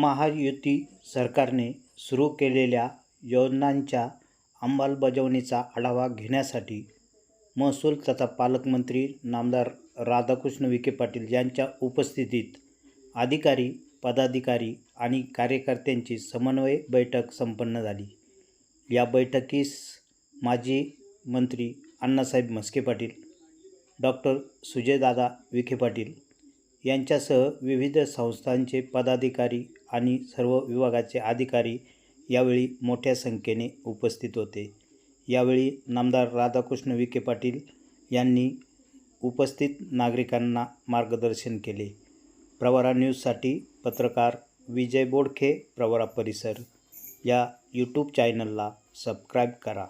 महायुती सरकारने सुरू केलेल्या योजनांच्या अंमलबजावणीचा आढावा घेण्यासाठी महसूल तथा पालकमंत्री नामदार राधाकृष्ण विखे पाटील यांच्या उपस्थितीत अधिकारी पदाधिकारी आणि कार्यकर्त्यांची समन्वय बैठक संपन्न झाली. या बैठकीस माजी मंत्री अण्णासाहेब म्हस्के पाटील डॉक्टर सुजयदादा विखे पाटील यांच्यासह विविध संस्थांचे पदाधिकारी आणि सर्व विभागाचे अधिकारी यावेळी मोठ्या संख्येने उपस्थित होते. यावेळी नामदार राधाकृष्ण विखे पाटील यांनी उपस्थित नागरिकांना मार्गदर्शन केले. प्रवरा न्यूजसाठी पत्रकार विजय बोडखे प्रवरा परिसर. या यूट्यूब चॅनलला सबस्क्राईब करा.